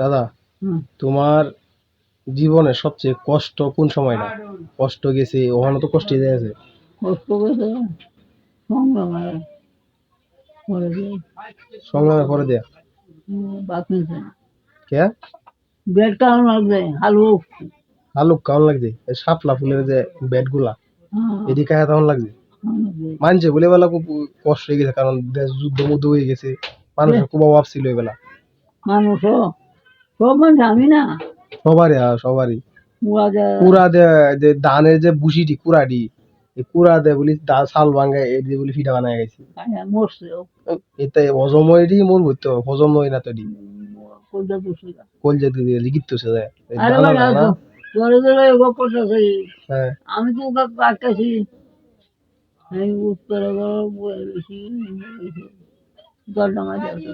দাদা। তোমার জীবনে সবচেয়ে কষ্ট কোন সময়টা? কষ্ট গেছে ওখানে তো কষ্ট গেছে। কষ্ট করে দিয়ে কে? বেড কারণ লাগবে হালু আলুক কেমন লাগছে এই শাপলা ফুলের যে বেডগুলা এদিকে খায় তখন লাগছে। মানছে বলে বেলা খুব কষ্ট হয়ে গেছে কারণ দেশ যুদ্ধ মধ্যে হয়ে গেছে মানুষের খুব অভাব ছিল এবেলা। মানুষও সব মানুষ আমি না? সবারই আর সবারই। পুরা যে কুড়া দে যে ধানের যে বুসিটি কুড়াটি এই কুড়া দে বলি দা শাল ভাঙে এই দিয়ে বলি ফিটা বানায় গেছে। খাইয়া মরছে এতে হজম হয়টি মোর হইতো হজম হয় না তো এটি কোনটা দুসরা কল যেতে দিয়ে লিখিত সে যায় এই আরে দানা বাবা দানা, ধরে ধরে গপ করতেছি। হ্যাঁ। আমি তো ওকে কাটতেছি। আমি উত্তরে বেশি জলটা মাঝে আছে।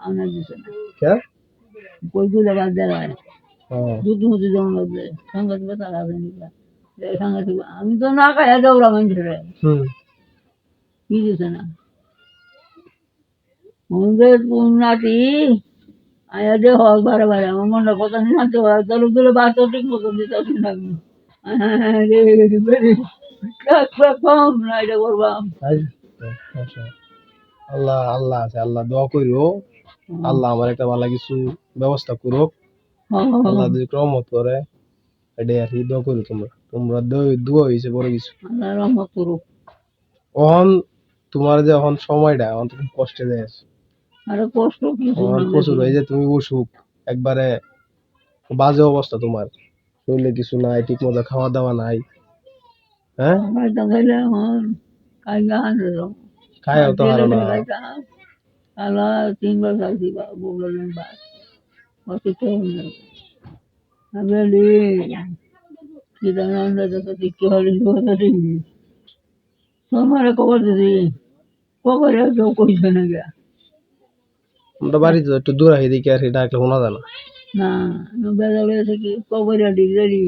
আনা দিছে না কে? কই তুলে বাদ দেয় ও দুধ মুধু যেমন লাগবে সাংঘাতিক ব্যথা লাগবে সাংঘাতিক আমি তো না খাই দৌড়া মানুষের কি দিছে না? আমাদের নাতি? আয়া বারে বারে। আমার মনটা কথা নিয়ে হয়। তাহলে তুলে বাচ্চা ঠিক মতো দিতে আসি না। আমি কম না এটা করবাম। আচ্ছা। আল্লাহ আল্লাহ আছে আল্লাহ দোয়া করিও আল্লাহ আমার একটা ভালো কিছু ব্যবস্থা করুক। আল্লাহ যদি রহমত করে এটাই আর কি দোয়া করি তোমরা। তোমরা দোয়া- হয়েছে বড় কিছু। অহন তোমার যে এখন সময়টা এখন খুব কষ্টে যায় আরে কষ্ট প্রচুর হয়ে যে তুমি অসুখ একবারে বাজে অবস্থা তোমার। শরীরে কিছু নাই ঠিক মতো খাওয়া দাওয়া নাই হ্যাঁ খাইতে খাইলে এখন খাইলে আনতে যাও খায়ও তো হারো না আল্লাহ তিনবার খাইছি বললেন বাস অসুস্থ হয়ে আমি কি জানান দাদা কি হলে তোমার খবর দিদি খবর কেউ কইছে না গিয়া। আমরা বাড়িতে তো একটু দূর হয়ে দেখি আর ডাকলে শোনা যায় না। না বেলা আছে কি খবর ডিগ্রি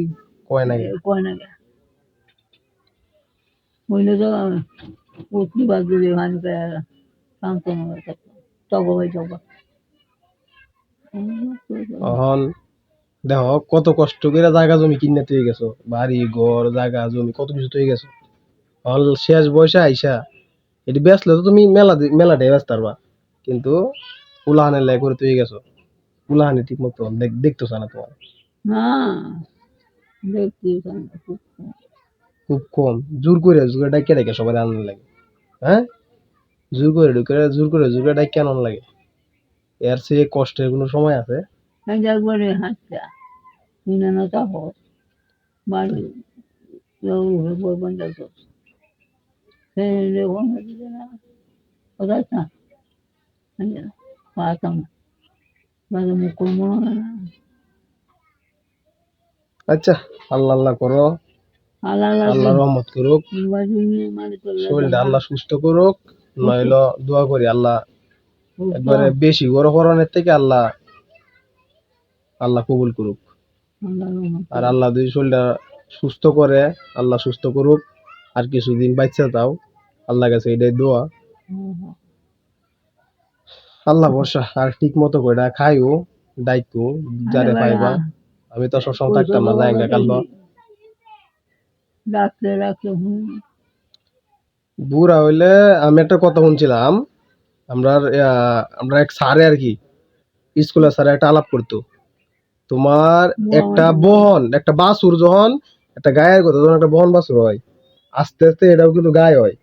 কয় নাকি কয় না গিয়া। বললে তো দেখো কত কষ্ট করে জায়গা জমি কিনে তুই গেছো। বাড়ি ঘর জায়গা জমি কত কিছু তুই গেছো। শেষ বয়সে আইসা এটি বেচলে তো তুমি মেলা মেলাটাই ব্যস্ত পারবা কিন্তু উলাহানের লাই করে তুই গেছো। উলাহানি ঠিক মতো দেখ- দেখতেছ না তোমার? খুব কম। জোর করে জোর ডাইকে ডাইকে সবাই আনন্দ লাগে। হ্যাঁ? জোর করে ঢুকে জোর করে জোর করে ডাইকে আনন্দ লাগে? এর সে কষ্টের কোনো সময় আছে? হাঁটটা কিনে না বাড়ি না না। মুখ না। আচ্ছা আল্লাহ আল্লাহ করো। আল্লাহ রহমত করুক। শরীরটা আল্লাহ সুস্থ করুক নইলো দোয়া করি আল্লাহ একবারে বেশি গরমনের থেকে আল্লাহ আল্লাহ কবুল করুক। আর আল্লাহ যদি শরীরটা সুস্থ করে আল্লাহ সুস্থ করুক। আর কিছুদিন বাচ্চা দাও আল্লাহ কাছে এটাই দোয়া। আল্লাহ বর্ষা আর ঠিক মতো করে খাইও দায়িত্ব যারে পাইবা। আমি তো সবসময় থাকতাম না জায়গা কালো হুম বুড়া হইলে আমি একটা কথা শুনছিলাম আমরা আমরা এক স্যারে আর কি স্কুলের স্যারে একটা আলাপ করতো। তোমার একটা বহন একটা বাসুর যখন একটা গায়ের কথা যখন একটা বহন বাসুর হয়। আস্তে আস্তে এটাও কিন্তু গায়ে হয়।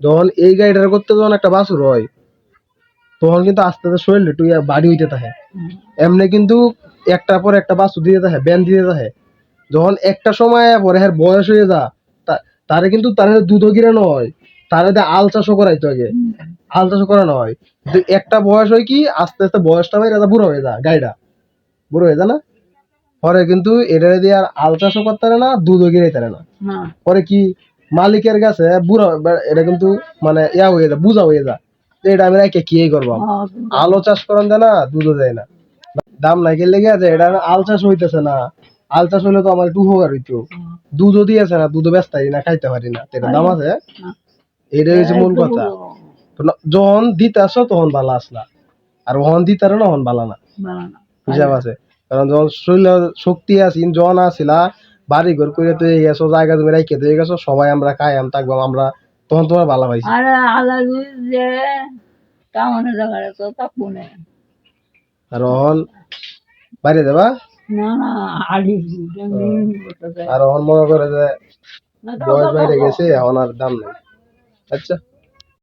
যখন এই গাড়িটার করতে যখন একটা বাসুর হয় তখন কিন্তু আস্তে আস্তে শরীর একটু বাড়ি হইতে থাকে। এমনি কিন্তু একটা পর একটা বাসুর দিতে থাকে ব্যান দিতে থাকে। যখন একটা সময় পরে হ্যাঁ বয়স হয়ে যা তারে কিন্তু তারে দুধও গিরানো হয় তারে দিয়ে আল চাষও করাইতে আগে। আল চাষও করানো হয় একটা বয়স হয় কি আস্তে আস্তে বয়সটা হয় এটা বুড়ো হয়ে যায় গাড়িটা বুড়ো হয়ে যায় না? পরে কিন্তু এটা দিয়ে আর আল চাষও করতে না দুধও গিরাইতে না। না পরে কি মালিকের কাছে বুড়ো এটা কিন্তু মানে ইয়া হয়ে যায় বুঝা হয়ে যায় যে। এটা আমি রেখে কি করব? হ্যাঁ, আলো চাষ করান যায় না দুধও দেয় না। দাম নাই গেলে গেছে এটা আল চাষ হইতেছে না। আল চাষ হইলে তো আমার একটু উপকার হইতো। দুধও দিয়েছে না দুধও ব্যস্ত না খাইতে পারি না। এটা দাম আছে? এটাই হচ্ছে মূল কথা। যখন দিতে আসো তখন ভালো আসলা আর ওহন দিতারে না ওহন বালা না। হিসাব আছে কারণ যখন শরীর শক্তি আছি জন আসিলা বাড়ি ঘর করে তো গেছো জায়গা তুমি রাইখে দিয়ে গেছো সবাই আমরা খাই আম থাকব আমরা তখন তোমার ভালো পাইছি। আর আলাদা যে কামানো জায়গাটা তো তাপু নেই আর বাইরে যাবা না না হাড়ি আর এখন মনে করে যে বয়স বাইরে গেছে এখন আর দাম নেই। আচ্ছা।